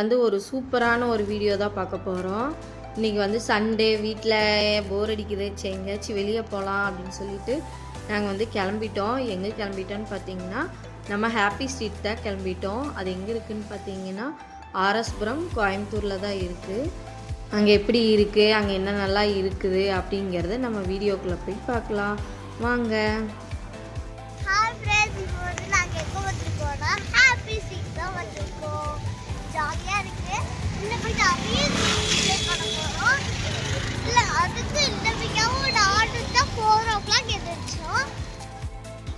வந்து ஒரு சூப்பரான ஒரு வீடியோ தான் பார்க்க போகிறோம் இன்றைக்கி வந்து சண்டே வீட்டில் போர் அடிக்குது சரி எங்கேயாச்சும் வெளியே போகலாம் அப்படின்னு சொல்லிட்டு நாங்கள் வந்து கிளம்பிட்டோம். எங்கே கிளம்பிட்டோன்னு பார்த்தீங்கன்னா நம்ம ஹாப்பி ஸ்ட்ரீட் தான் கிளம்பிட்டோம். அது எங்கே இருக்குதுன்னு பார்த்தீங்கன்னா ஆர்எஸ்புரம் கோயம்புத்தூரில் தான் இருக்குது அங்கே எப்படி இருக்குது அங்கே என்ன நல்லா இருக்குது? அப்படிங்கிறத நம்ம வீடியோக்குள்ளே போய் பார்க்கலாம். வாங்க.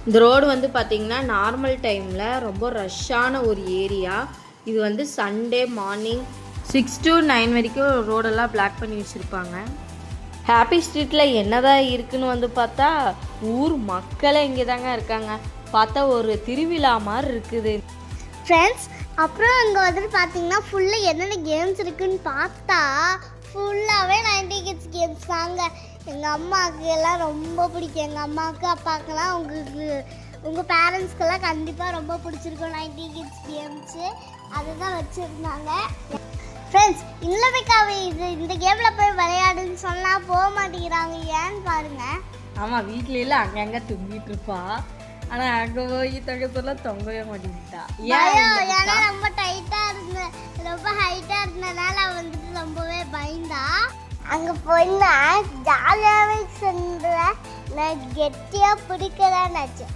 இந்த ரோடு வந்து பார்த்திங்கன்னா நார்மல் டைமில் ரொம்ப ரஷ்ஷான ஒரு ஏரியா இது வந்து Sunday morning six to nine வரைக்கும் ரோடெல்லாம் பிளாக் பண்ணி வச்சுருப்பாங்க. ஹாப்பி ஸ்ட்ரீட்டில் என்னதான் இருக்குன்னு வந்து பார்த்தா ஊர் மக்களே இங்கே தாங்க இருக்காங்க. பார்த்தா ஒரு திருவிழா மாதிரி இருக்குது. ஃப்ரெண்ட்ஸ் அப்புறம் அங்கே வந்துட்டு பார்த்தீங்கன்னா ஃபுல்லாக என்னென்ன கேம்ஸ் இருக்குன்னு பார்த்தா ஃபுல்லாகவே நைன்டி கிட்ஸ் கேம்ஸ் தாங்க. எங்கள் அம்மாவுக்கு எல்லாம் ரொம்ப பிடிக்கும். எங்கள் அம்மாவுக்கு அப்பாவுக்கெல்லாம் உங்களுக்கு உங்கள் பேரண்ட்ஸ்க்கெல்லாம் கண்டிப்பாக ரொம்ப பிடிச்சிருக்கும் நைன்டி கிட்ஸ் கேம்ஸு அதுதான் வச்சுருந்தாங்க. ஃப்ரெண்ட்ஸ் இல்லைக்காவே இது இந்த கேமில் போய் விளையாடுன்னு சொன்னால் போக மாட்டேங்கிறாங்க. ஏன்னு பாருங்கள் ஆமாம் வீட்ல எல்லாம் அங்கங்கே தொங்கிட்டு இருப்பா. ஆனால் அங்கே போய் தொங்க சொல்ல தொங்கவே மாட்டேங்கிட்டா ஏன்னா ரொம்ப டைட்டா இருந்த ரொம்ப ஹைட்டா இருந்தனால வந்துட்டு ரொம்பவே பயந்தா. அங்க போயினா ஜாலியாவே சென்ற நான் கெட்டியா பிடிக்கலான்னு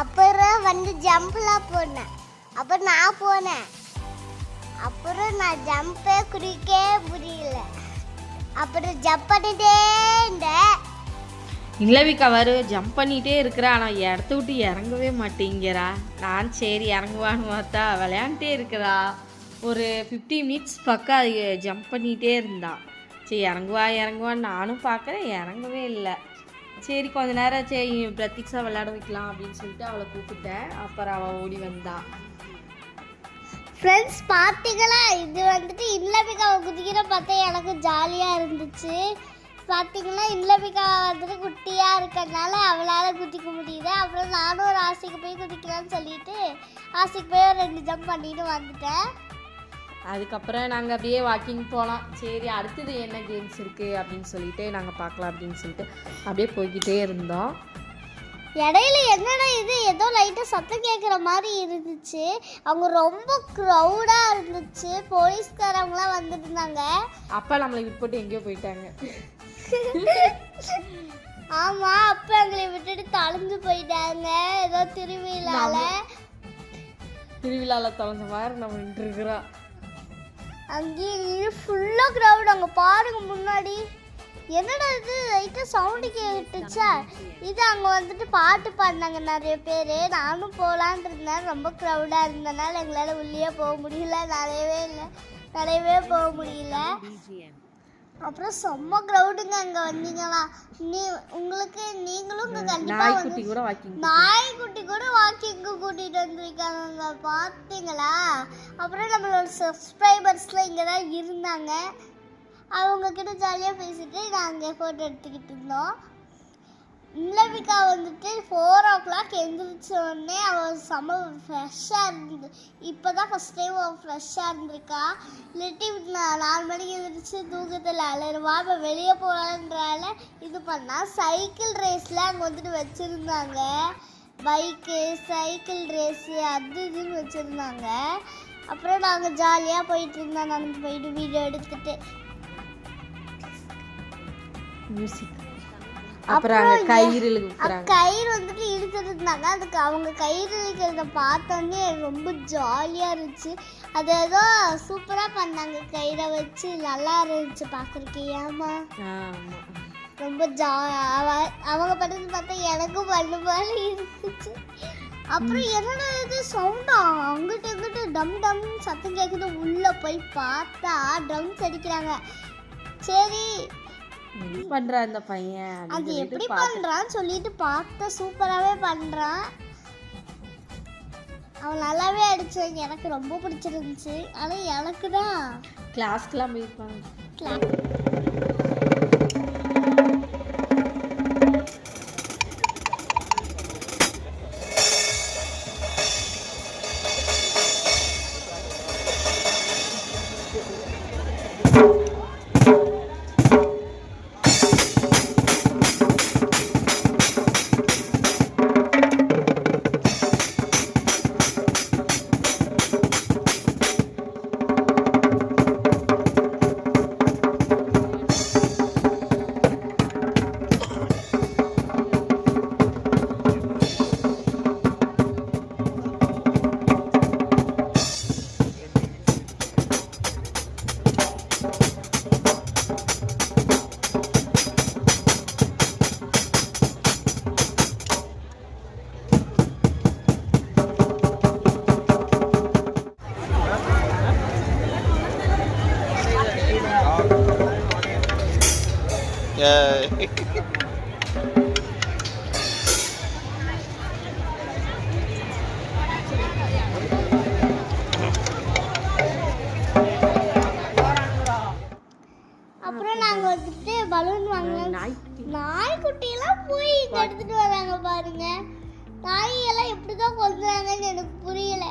அப்புறம் வந்து ஜம்ப்லாம் போனேன். அப்புறம் நான் போனேன். அப்புறம் நான் ஜம்பே குடிக்கவே முடியல. அப்புறம் ஜம்ப் பண்ணிட்டே இருந்தேன். நிலவிக்கா வரு ஜம்ப் பண்ணிகிட்டே இருக்கிறா. ஆனால் இடத்த விட்டு இறங்கவே மாட்டேங்கிறா. நான் சரி இறங்குவான்னு பார்த்தா விளையாண்டே இருக்கிறா. ஒரு ஃபிஃப்டி மினிட்ஸ் பக்கம் அது ஜம்ப் பண்ணிகிட்டே இருந்தா. சரி இறங்குவா இறங்குவான்னு நானும் பார்க்குறேன் இறங்கவே இல்லை. சரி கொஞ்ச நேரம் சரி பிரத்திக்ஸா விளையாட வைக்கலாம் அப்படின்னு சொல்லிட்டு அவளை கூப்பிட்டேன். அப்புறம் அவள் ஓடி வந்தா. ஃப்ரெண்ட்ஸ் பார்த்தீங்களா? இது வந்துட்டு இல்லபிகாவை குதிக்கிற பார்த்தா எனக்கு ஜாலியாக இருந்துச்சு. பார்த்தீங்கன்னா இல்லபிகா வந்துட்டு குட்டியாக இருக்கிறதுனால அவளால் குதிக்க முடியுது. அப்புறம் நானும் ஒரு ஆசைக்கு போய் குதிக்கலாம்னு சொல்லிட்டு ஆசைக்கு போய் ஒரு ரெண்டு ஜம்ப் பண்ணிட்டு வந்துட்டேன். அதுக்கப்புறம் நாங்கள் அப்படியே வாக்கிங் போகலாம் சரி அடுத்தது என்ன கேம்ஸ் இருக்குது அப்படின்னு சொல்லிட்டு நாங்கள் பார்க்கலாம் அப்படின்னு சொல்லிட்டு அப்படியே போய்கிட்டே இருந்தோம். இடையில என்னடா இது? ஏதோ லைட்டாக சத்தம் கேட்குற மாதிரி இருந்துச்சு. அவங்க ரொம்ப க்ரௌடாக இருந்துச்சு. போலீஸ்காரவங்களாம் வந்துட்டு இருந்தாங்க. அப்பா நம்மளை விட்டுப்போட்டு எங்கேயோ போயிட்டாங்க. ஆமா அப்ப எங்களை விட்டுட்டு தொலைஞ்சு போயிட்டாங்க. ஏதோ திருவிழால. திருவிழாவில் தொலைஞ்ச மாதிரி நம்ம நின்றுருக்குறோம் அங்கேயே ஃபுல்லா கிரவுட் அங்க பாருங்க முன்னாடி. என்னடா இது? லைட்டா சவுண்டு கேட்டுச்சா? இது அங்க வந்துட்டு பாட்டு பாடினாங்க நிறைய பேர். நானும் போகலான் இருந்தேன். ரொம்ப க்ரௌடா இருந்தனால எங்களால உள்ளே போக முடியல. நிறையவே இல்லை. நிறையவே போக முடியல. அப்புறம் செம்ம க்ரௌடுங்க அங்க வந்தீங்களா? நீ உங்களுக்கு நீங்களும் இங்க கண்டிப்பா வந்து நாய்க்குட்டி கூட வாக்கிங் நாய்க்குட்டி கூட வாக்கிங்கு கூட்டிட்டு வந்திருக்காங்க பார்த்தீங்களா அப்புறம் நம்மளோட சப்ஸ்கிரைபர்ஸ்லாம் இங்கே தான் இருந்தாங்க. அவங்க கிட்ட ஜாலியாக பேசிட்டு நாங்கள் ஃபோட்டோ எடுத்துக்கிட்டு இருந்தோம். நிலவிகா வந்துட்டு ஃபோர் ஓ கிளாக் எழுந்திரிச்ச உடனே அவள் செம ஃப்ரெஷ்ஷாக இருந்து இப்போ தான் ஃபஸ்ட் டைம் அவள் ஃப்ரெஷ்ஷாக இருந்திருக்கா. இல்லாட்டி நான் நாலு மணிக்கு எழுந்திரிச்சு தூக்கத்தில் அலருவா இப்போ வெளியே போகலான்றால இது பண்ணால் சைக்கிள் ரேஸில் அங்கே வந்துட்டு வச்சுருந்தாங்க. பைக்கு சைக்கிள் ரேஸு அது இதுன்னு வச்சுருந்தாங்க. அப்புறம் நாங்கள் ஜாலியாக போயிட்டு இருந்தோம். நடந்து போயிட்டு வீடியோ எடுத்துகிட்டு மியூசிக் அப்புறம் அங்கே கயிறு இழுக்குறாங்க கயிறு வந்துட்டு இழுத்துட்டு இருந்தாங்க அதுக்கு அவங்க கயிறு இழுக்கிறத பார்த்தோன்னே ரொம்ப ஜாலியாக இருந்துச்சு. அது ஏதோ சூப்பராக பண்ணாங்க. கயிறை வச்சு நல்லா இருந்துச்சு பார்க்குறக்கு ஏமா ரொம்ப ஜா அவ- அவங்க பண்ணது பார்த்தா எனக்கும் பண்ண மாதிரி இருந்துச்சு. அப்புறம் என்னடா இது சவுண்டா அங்கிட்டு இங்கிட்டு டம் டம் சத்தம் கேட்குது உள்ளே போய் பார்த்தா ட்ரம்ஸ் அடிக்கிறாங்க. சரி என்ன பண்ணுறா இந்த பையன் அது எப்படி. பண்றான்னு சொல்லிட்டு பார்த்தா சூப்பராகவே பண்றான் அவன் நல்லாவே அடிச்சாங்க எனக்கு ரொம்ப பிடிச்சிருந்துச்சு. ஆனால் எனக்கு தான் கிளாஸ்க்கெல்லாம் போயிருப்பாங்க. அப்புறம் வந்துட்டு பலூன் நாய்க்குட்டி. நாய்க்குட்டியெல்லாம் போய் எடுத்துட்டு வராங்க பாருங்க. நாயெல்லாம் எப்படிதான் கொல்றாங்கன்னு எனக்கு புரியல.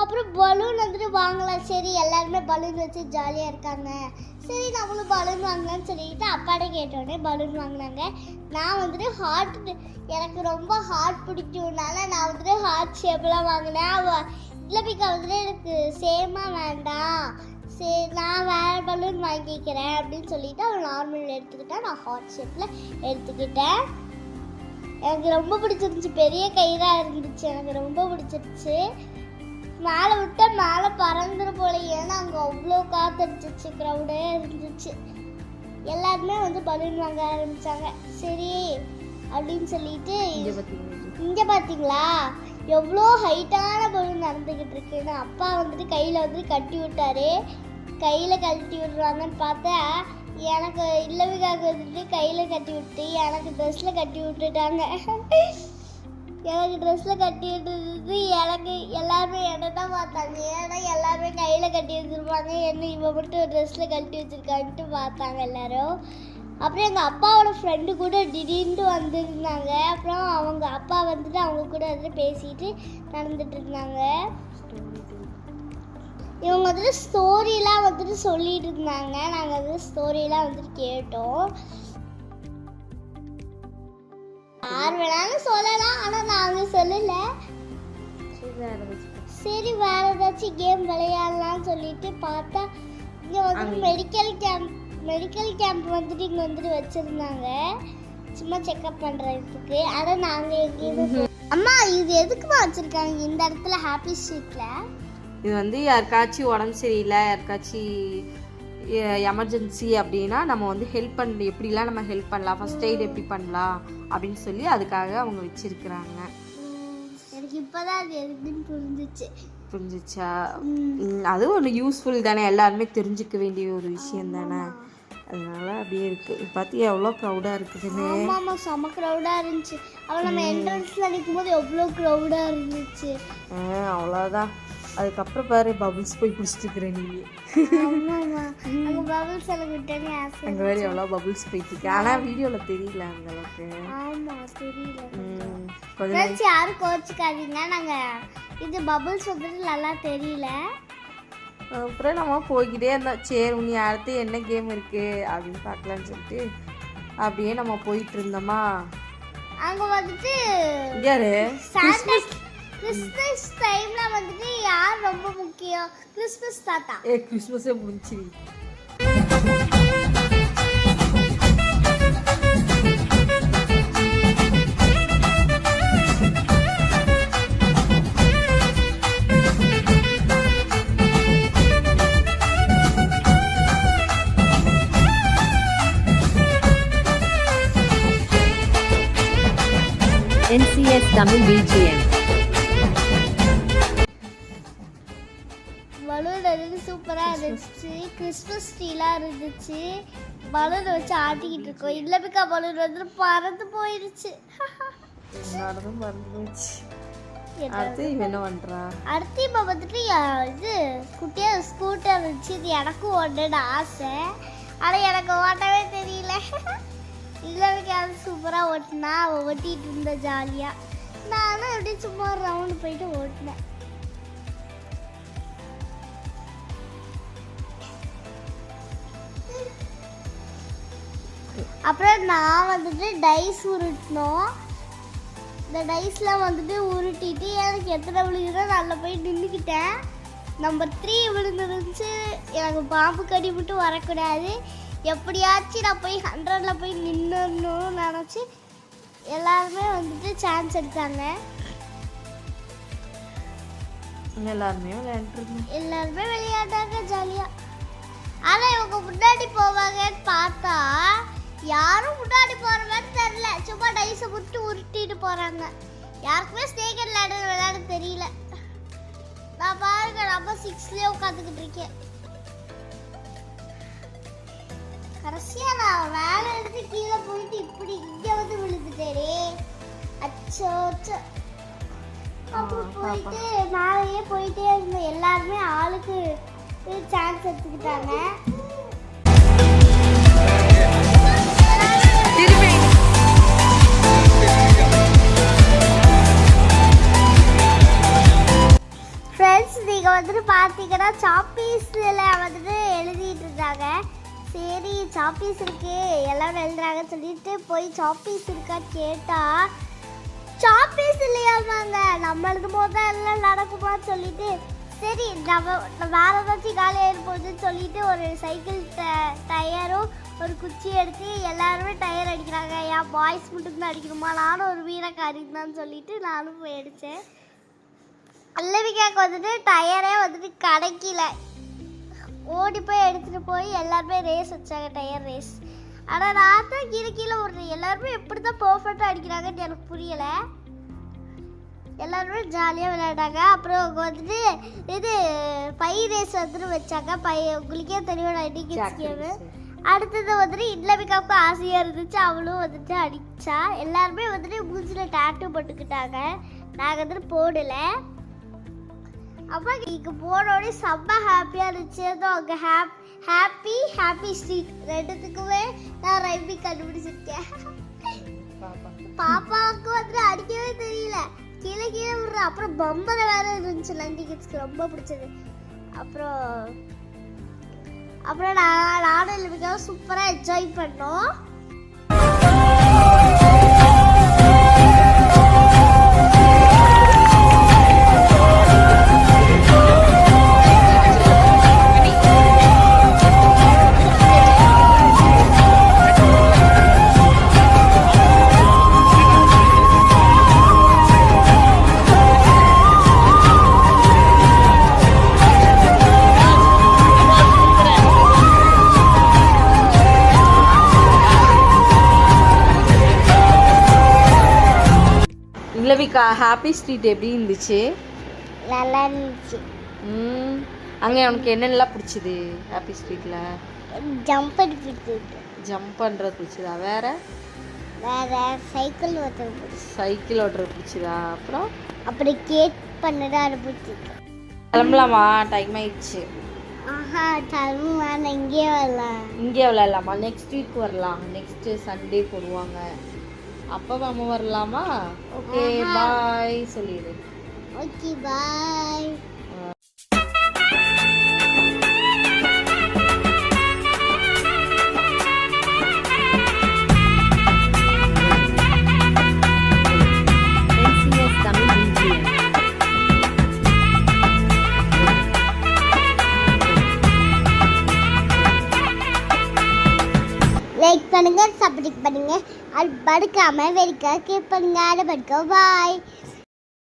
அப்புறம் பலூன் வந்துட்டு வாங்கலாம். சரி எல்லாருமே பலூன் வச்சு ஜாலியாக இருக்காங்க. சரி நம்மளும் பலூன் வாங்கலாம்னு சொல்லிட்டு அப்பாட்ட கேட்டோடனே பலூன் வாங்கினாங்க. நான் வந்துட்டு ஹார்ட் எனக்கு ரொம்ப ஹார்ட் பிடிக்கும்னால நான் வந்துட்டு ஹார்ட் ஷேப்லாம் வாங்கினேன். அவ இல்லபிக்கா வந்துட்டு எனக்கு சேமாக வேண்டாம். சரி நான் வேற பலூன் வாங்கிக்கிறேன் அப்படின்னு சொல்லிட்டு அவள் நார்மல் எடுத்துக்கிட்டா நான் ஹார்ட் ஷேப்பில் எடுத்துக்கிட்டேன். எனக்கு ரொம்ப பிடிச்சிருந்துச்சு. பெரிய கயிறாக இருந்துச்சு. எனக்கு ரொம்ப பிடிச்சிருச்சு. மேலே விட்டா மேலே பறந்துரு போல ஏன்னா அங்கே அவ்வளோ காத்தடிச்சிச்சு க்ரௌடே இருந்துச்சு. எல்லாருமே வந்து பலூன் வாங்க ஆரம்பிச்சாங்க. சரி அப்படின்னு சொல்லிட்டு இங்க பார்த்தீங்களா எவ்வளோ ஹைட்டான பலூன் நடந்துக்கிட்டு இருக்குன்னு. அப்பா வந்துட்டு கையில் வந்து கட்டி விட்டாரு. கையில் கட்டி விடுறாங்கன்னு பார்த்தா எனக்கு இல்லவிக்காக வந்துட்டு கையில் கட்டி விட்டு எனக்கு ட்ரெஸ்ஸில் கட்டி விட்டுட்டாங்க. எனக்கு ட்ரெஸ்ஸில் கட்டி விட்டுருந்து எனக்கு எல்லாருமே என்ன தான் பார்த்தாங்க. ஏன்னா எல்லாருமே கையில் கட்டி வச்சுருப்பாங்க. என்ன இவன் மட்டும் ட்ரெஸ்ஸில் கட்டி வச்சுருக்கான்ட்டு பார்த்தாங்க எல்லாரும். அப்புறம் எங்கள் அப்பாவோட ஃப்ரெண்டு கூட திடீர்னு வந்துருந்தாங்க. அப்புறம் அவங்க அப்பா வந்துட்டு அவங்க கூட வந்துட்டு பேசிட்டு நடந்துட்டு இருந்தாங்க. இவங்க வந்துட்டு ஸ்டோரிலாம் வந்துட்டு சொல்லிட்டு இருந்தாங்க நாங்கள் வந்து ஸ்டோரிலாம் வந்துட்டு கேட்டோம். யார் வேணாலும் சொல்லலாம் ஆனால் நாங்கள் சொல்லலை. சரி வேற ஏதாச்சும் கேம் விளையாடலாம்னு சொல்லிட்டு பார்த்தா இங்கே வந்துட்டு மெடிக்கல் கேம்ப் மெடிக்கல் கேம்ப் வந்துட்டு இங்கே வந்துட்டு வச்சுருந்தாங்க. சும்மா செக்அப் பண்ணுறதுக்கு ஆனால் நாங்கள் எங்கேயுமே அம்மா இது எதுக்குமா வச்சுருக்காங்க இந்த இடத்துல ஹாப்பி ஸ்ட்ரீட்டில் இது வந்து யாருக்காச்சும் உடம்பு சரியில்லை யாருக்காச்சும் எமர்ஜென்சி அப்படின்னா நம்ம வந்து ஹெல்ப் பண்ண எப்படிலாம் நம்ம ஹெல்ப் பண்ணலாம் ஃபர்ஸ்ட் எய்ட் எப்படி பண்ணலாம் அப்படின்னு சொல்லி அதுக்காக அவங்க வச்சிருக்கிறாங்க. எனக்கு இப்போதான் அது புரிஞ்சிச்சு. புரிஞ்சிச்சா? அதுவும் ஒன்று யூஸ்ஃபுல் தானே எல்லாருமே தெரிஞ்சுக்க வேண்டிய ஒரு விஷயம் தானே. அதனால அப்படியே இருக்கு. பார்த்தியா எவ்வளோ க்ரௌடாக இருக்குதுன்னு. ஆமாம் செம க்ரௌடாக இருந்துச்சு. அவள் நம்ம என்ட்ரன்ஸில் நிற்கும் போது எவ்வளோ க்ரௌடாக இருந்துச்சு. அவ்வளோதான் அதுக்கப்புறம் பாரு பபுள்ஸ் போய் பிடிச்சிட்டு நீ. அங்கே வேறு எவ்வளோ பபுள்ஸ் போயிட்டு இருக்கு ஆனால் வீடியோவில் தெரியல அந்த அளவுக்கு. யாரும் கோச்சிக்காதீங்க. நாங்கள் இது பபிள்ஸ் வந்துட்டு நல்லா தெரியல. அப்புறம் நம்ம போய்கிட்டே இருந்தோம். சரி உனி அடுத்து என்ன கேம் இருக்கு அப்படின்னு பார்க்கலான்னு சொல்லிட்டு அப்படியே நம்ம போயிட்டு இருந்தோமா? அங்கே வந்துட்டு யாரு? கிறிஸ்மஸ் டைம்ல வந்துட்டு யார் ரொம்ப முக்கியம்? கிறிஸ்மஸ் தாத்தா. ஏ கிறிஸ்மஸே முடிஞ்சிரு NCS Tamil BGM. பலூன் வந்து சூப்பராக இருந்துச்சு. கிறிஸ்மஸ் ட்ரீலாம் இருந்துச்சு. பலூனை வச்சு ஆட்டிக்கிட்டு இருக்கோம். இல்லபிக்கா பலூன் வந்து பறந்து போயிடுச்சு நடந்தும் மறந்து போச்சு என்ன? அடுத்து இவன் என்ன பண்றா? அடுத்து இப்போ வந்துட்டு இது குட்டியாக ஸ்கூட்டர் இருந்துச்சு இது எனக்கும் ஓட்டணும்னு ஆசை. ஆனால் எனக்கு ஓட்டவே தெரியல. இல்லைக்கு அது சூப்பராக ஓட்டினா அவள் ஓட்டிகிட்டு இருந்த ஜாலியாக நானும் அப்படியே சும்மா ரவுண்டு போயிட்டு ஓட்டினேன். அப்புறம் நான் வந்துட்டு டைஸ் உருட்டினோம். இந்த டைஸ்லாம் வந்துட்டு உருட்டிட்டு எனக்கு எத்தனை விழுகுதோ நல்ல போய் நின்றுக்கிட்டேன் நம்பர் த்ரீ விழுந்துருந்துச்சு. எனக்கு பாம்பு கடி மட்டும் வரக்கூடாது. எப்படியாச்சும் நான் போய் ஹண்ட்ரடில் போய் நின்றுடணும்னு நினச்சி எல்லாருமே வந்துட்டு சான்ஸ் எடுத்தாங்க. எல்லாருமே விளையாண்டுருந்தோம் எல்லாருமே விளையாண்டாங்க ஜாலியாக ஆனால் இவங்க முன்னாடி போவாங்கன்னு பார்த்தா யாரும் முன்னாடி போகிற மாதிரி தெரில சும்மா டைஸை மட்டும் உருட்டிட்டு போகிறாங்க யாருக்குமே ஸ்னேக் அண்ட் லேடர் விளையாட தெரியல. நான் பாருங்க நம்ம சிக்ஸ்லேயே உட்காந்துக்கிட்டு இருக்கேன். கடைசியா நான் மேல இருந்து கீழே போயிட்டு இப்படி இங்க வந்து விழுந்துட்டேனே. அச்சோ அச்சோ. அப்புறம் போயிட்டு மேலேயே போயிட்டே இருந்தோம் எல்லாருமே ஆளுக்கு சான்ஸ் எடுத்துக்கிட்டாங்க. ஃப்ரெண்ட்ஸ் நீங்கள் வந்துட்டு பார்த்தீங்கன்னா சாப்பீஸில் வந்துட்டு எழுதிட்டு இருந்தாங்க. சரி சாப்பீஸ் இருக்குது எல்லாரும் எழுதுறாங்கன்னு சொல்லிட்டு போய் சாப்பீஸ் இருக்கா கேட்டால் சாப்பீஸ் இல்லையாமாங்க நம்ம எழுதும் போது தான் எல்லாம் நடக்குமான்னு சொல்லிட்டு சரி நம்ம வேறு ஏதாச்சும் காலியாக போகுதுன்னு சொல்லிட்டு ஒரு சைக்கிள் ட டயரும் ஒரு குச்சி எடுத்து எல்லாருமே டயர் அடிக்கிறாங்க. ஏன் பாய்ஸ் மட்டும்தான் அடிக்கணுமா? நானும் ஒரு வீரக்காரி தான் சொல்லிட்டு நானும் போய் அடித்தேன் அல்லவிக்காக்கு வந்துட்டு டயரே வந்துட்டு கிடைக்கல. ஓடி போய் எடுத்துட்டு போய் எல்லாருமே ரேஸ் வச்சாங்க டயர் ரேஸ் ஆனால் நான் தான் கீழே கீழே விடுறேன் எல்லாருமே எப்படி தான் பர்ஃபெக்டாக அடிக்கிறாங்கன்னு எனக்கு புரியல. எல்லாருமே ஜாலியாக விளையாடாங்க அப்புறம் அவங்க வந்துட்டு இது பை ரேஸ் வந்துட்டு வச்சாங்க. பை உங்களுக்கே தெரியும் கிட்ஸ் கேமு அடுத்தது வந்துட்டு இட்லபிகாவுக்கு ஆசையாக இருந்துச்சு. அவளும் வந்துட்டு அடிச்சா. எல்லாருமே வந்துட்டு மூஞ்சில் டேட்டு போட்டுக்கிட்டாங்க. நாங்கள் வந்துட்டு போடலை. அப்போ இங்கே போனோடனே செம்ம ஹாப்பியாக இருந்துச்சு அதுவும் அங்கே ஹாப் ஹாப்பி ஹாப்பி ஸ்ட்ரீட் ரெண்டுத்துக்குமே நான் ரைமிங் கண்டுபிடிச்சிருக்கேன் பாப்பாவுக்கு வந்துட்டு அடிக்கவே தெரியல கீழே கீழே விடுற அப்புறம் பம்பரை வேற இருந்துச்சு லண்டி கிட்ஸ்க்கு ரொம்ப பிடிச்சது அப்புறம் அப்புறம் நான் நானும் இல்லை சூப்பராக என்ஜாய் பண்ணோம் ஹாப்பி ஸ்ட்ரீட் எப்படி இருந்துச்சு? நல்லா இருந்துச்சு. ம். அங்கே உனக்கு என்னென்னலாம் பிடிச்சிது ஹாப்பி ஸ்ட்ரீட்டில் ஜம்ப் அடிப்பிடிச்சு ஜம்ப் பண்ணுறது பிடிச்சதா? வேற? வேற சைக்கிள் ஓட்டுறது பிடிச்சி. சைக்கிள் ஓட்டுறது பிடிச்சதா? அப்புறம்? அப்படி கேட் பண்ணது அது பிடிச்சிருக்கு கிளம்பலாமா? டைம் ஆயிடுச்சு. ஆஹா டைம் வேணாம் இங்கேயே வரலாம். இங்கே விளையாடலாமா? நெக்ஸ்ட் வீக் வரலாம். நெக்ஸ்ட் சண்டே போடுவாங்க. அப்போ நம்ம வரலாமா? ஓகே பாய் சொல்லிடு. ஓகே பாய் மறக்காமல் சப்ஸ்கிரைப் பண்ணுங்க வெறிக்க படுக்க பாய்